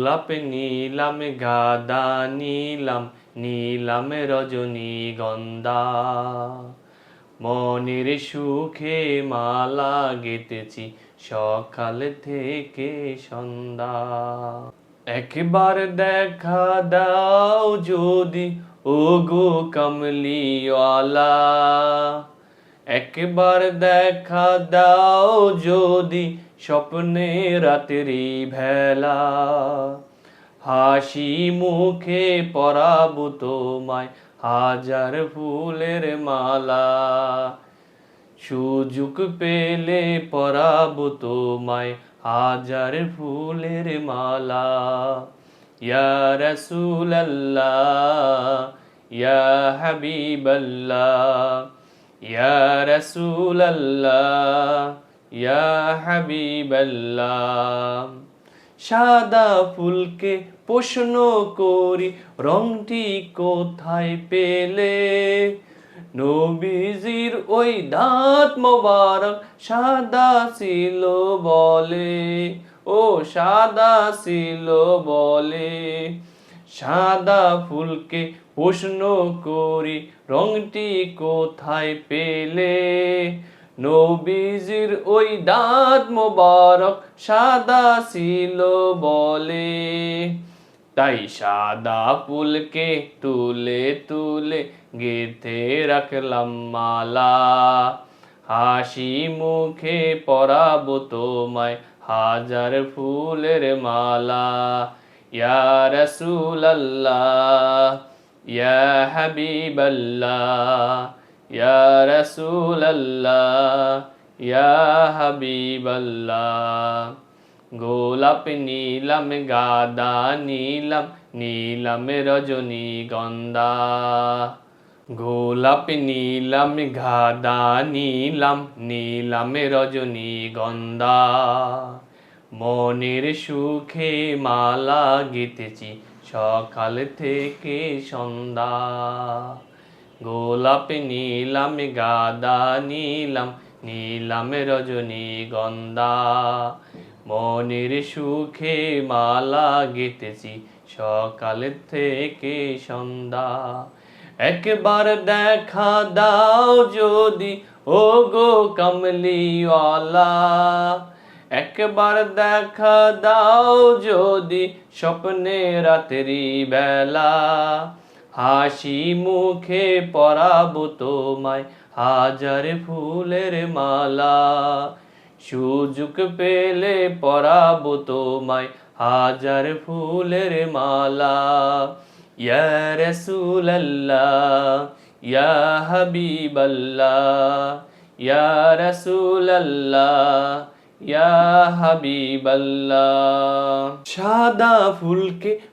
গোলাপ নীলাম, গাদা নীলাম নীলাম রজনী গন্ধা। মনের সুখে মালা গেতেছি সকাল থেকে সন্ধ্যা। একবার দেখা দাও যদি ও গো কমলিওয়ালা। একবার দেখা দাও যদি স্বপ্নে রাতেরি ভেলা। হাসি মুখে পরাবো তোমায় হাজার ফুলের মালা। সুযোগ পেলে পরাবো তোমায় হাজার ফুলের মালা। ইয়া রসুলাল্লাহ, ইয়া হাবিবাল্লাহ, ইয়া রসুলাল্লাহ। ইয়া হাবিবাল্লাহ, সাদা ফুলকে প্রশ্ন করি, রংটি কোথায় পেলে? নবীজির ওই দাঁত মোবারক সাদা ছিল বলে, ও সাদা ছিল বলে। সাদা ফুলকে প্রশ্ন করি, রংটি কোথায় পেলে? নবীজির ওই দাঁত মোবারক সাদা ছিল বলে। তাই সাদা ফুলকে তুলে তুলে গেথে রাখলাম মালা। হাসি মুখে পরাবো তোমায় হাজার ফুলের মালা। ইয়া রসুলাল্লাহ, ইয়া হাবিবাল্লাহ ইয়া রসুলাল্লাহ, ইয়া হাবিবাল্লাহ। গোলাপ নীলাম, গাদা নীলাম নীলাম গোলাপ নীলাম, গাদা নীলাম নীলাম রজনী মনের সুখে মালা গেতেছি সকাল থেকে সন্ধ্যা। গোলাপ নীলাম, গাদা নীলাম নীলাম রজনী গন্ধা। মনের সুখে মালা গেতেছি সকাল থেকে সন্ধ্যা। একবার দেখা দাও যদি ও গো কমলিওয়ালা। একবার দেখা দাও যদি, স্বপ্নে রাত্রি বেলা। হাসি মুখে পরাবো তোমায়, হাজার ফুলের মালা। সুযোগ পেলে পরাবো তোমায়, হাজার ফুলের মালা। ইয়া রসুলাল্লাহ, ইয়া হাবিবাল্লাহ, ইয়া রসুলাল্লাহ, ইয়া হাবিবাল্লাহ। সাদা ফুলকে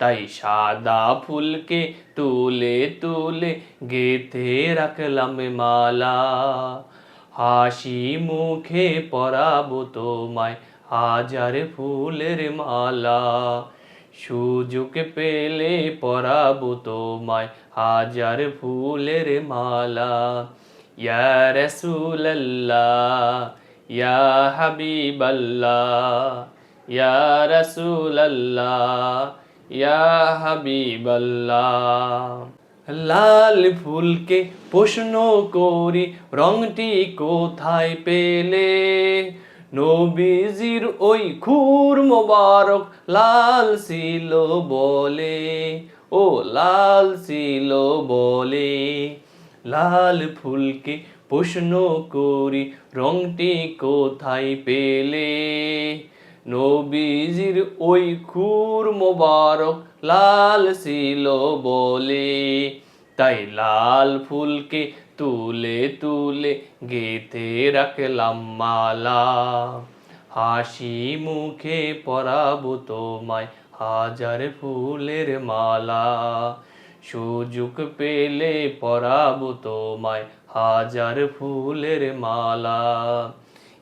তাই সাদা ফুলকে তুলে তুলে গেথে রাখলাম মালা। হাসি মুখে পরাবো তোমায় হাজার ফুলের মালা। সুযোগ পেলে পরাবো তোমায় হাজার ফুলের মালা। ইয়া রসুলাল্লাহ, ইয়া হাবিবাল্লাহ, ইয়া রসুলাল্লাহ ইয়া হাবিবাল্লাহ, লাল ফুলকে প্রশ্ন করি, রংটি কোথায় পেলে? নবীজির ওই খুর মোবারক লাল ছিল বলে, ও লাল ছিল বলে। লাল ফুলকে প্রশ্ন করি, রংটি কোথায় পেলে? নবীজির ওই খুর মোবারক লাল ছিল বলে। তাই লাল ফুলকে তুলে তুলে গেথে রাখলাম মালা। হাসি মুখে পরাবো তোমায় হাজার ফুলের মালা। সুযোগ পেলে পরাবো তোমায় হাজার ফুলের মালা।